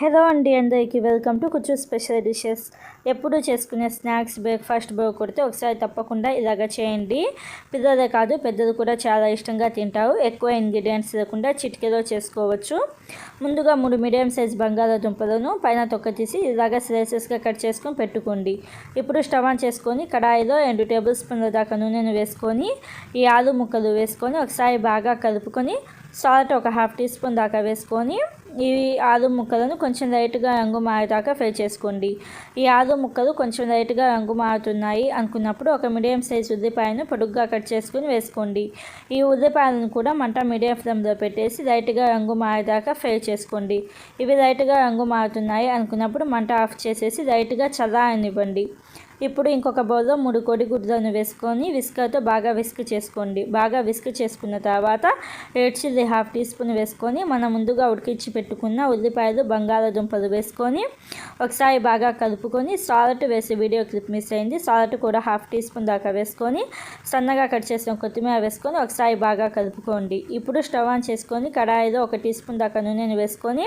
Hello అండి అందరికీ welcome to కుచ్చు స్పెషల్ డిషెస్. ఎప్పుడు చేసుకునే స్నాక్స్ బ్రేక్ఫాస్ట్ బో కొడితే ఒకసారి తప్పకుండా ఇలాగ చేయండి. పిల్లలే కాదు పెద్దలు కూడా చాలా ఇష్టంగా తింటారు. ఎక్కువ ఇంగ్రీడియంట్స్ లేకుండా చిటికెలో చేసుకోవచ్చు. ముందుగా మూడు మీడియం సైజ్ బంగాళాదుంపలను పైన తొక్క తీసి ఇలాగ స్లైసెస్గా కట్ చేసుకొని పెట్టుకోండి. ఇప్పుడు స్టవ్ ఆన్ చేసుకొని కడాయిలో రెండు టేబుల్ స్పూన్ల దాకా నూనెను వేసుకొని ఈ ఆలు ముక్కలు వేసుకొని ఒకసారి బాగా కలుపుకొని సాల్ట్ ఒక హాఫ్ టీ స్పూన్ దాకా వేసుకొని ఈ ఆలు ముక్కలను కొంచెం లైట్గా రంగు మారేదాకా ఫ్రై చేసుకోండి. ఈ ఆలు ముక్కలు కొంచెం లైట్గా రంగు మారుతున్నాయి అనుకున్నప్పుడు ఒక మీడియం సైజ్ ఉల్లిపాయను పొడుగ్గా కట్ చేసుకుని వేసుకోండి. ఈ ఉల్లిపాయలను కూడా మంట మీడియం ఫ్లేమ్లో పెట్టేసి లైట్గా రంగు మారేదాకా ఫ్రై చేసుకోండి. ఇవి లైట్గా రంగు మారుతున్నాయి అనుకున్నప్పుడు మంట ఆఫ్ చేసేసి లైట్గా చల్లారనివ్వండి. ఇప్పుడు ఇంకొక బౌల్లో మూడు కోడిగుడ్లను వేసుకొని విస్కర్తో బాగా విస్క్ చేసుకోండి. బాగా విస్క్ చేసుకున్న తర్వాత red chilli half teaspoon వేసుకొని మనం ముందుగా ఉడికించి పెట్టుకున్న ఉల్లిపాయలు బంగాళాదుంపలు వేసుకొని ఒకసారి బాగా కలుపుకొని సాల్ట్ వేసి వీడియో క్లిప్ మిస్ అయింది. సాల్ట్ కూడా హాఫ్ టీ స్పూన్ దాకా వేసుకొని సన్నగా కట్ చేసిన కొత్తిమీర వేసుకొని ఒకసారి బాగా కలుపుకోండి. ఇప్పుడు స్టవ్ ఆన్ చేసుకొని కడాయిలో ఒక టీ స్పూన్ దాకా నూనెను వేసుకొని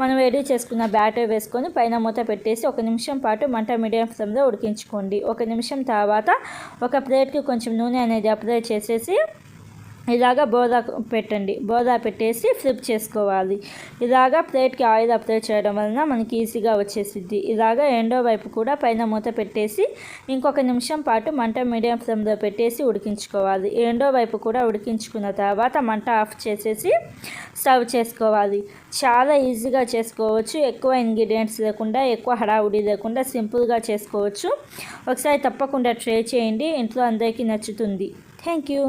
మనం వేడి చేసుకున్న బ్యాటర్ వేసుకొని పైన మూత పెట్టేసి ఒక నిమిషం పాటు మంట మీడియం ఫ్లేమ్లో ఉడికించి వేయించుకోండి ఒక నిమిషం తర్వాత ఒక ప్లేట్కి కొంచెం నూనె అనేది అప్లై చేసేసి ఇలాగా బోదా పెట్టండి. బోదా పెట్టేసి ఫ్లిప్ చేసుకోవాలి. ఇలాగా ప్లేట్కి ఆయిల్ అప్లై చేయడం వలన మనకి ఈజీగా వచ్చేసిద్ది. ఇలాగా ఎండో వైపు కూడా పైన మూత పెట్టేసి ఇంకొక నిమిషం పాటు మంట మీడియం ఫ్లేమ్లో పెట్టేసి ఉడికించుకోవాలి. ఎండో వైపు కూడా ఉడికించుకున్న తర్వాత మంట ఆఫ్ చేసేసి సర్వ్ చేసుకోవాలి. చాలా ఈజీగా చేసుకోవచ్చు. ఎక్కువ ఇంగ్రీడియంట్స్ లేకుండా ఎక్కువ హడావుడి లేకుండా సింపుల్గా చేసుకోవచ్చు. ఒకసారి తప్పకుండా ట్రై చేయండి. ఇంట్లో అందరికీ నచ్చుతుంది. Thank you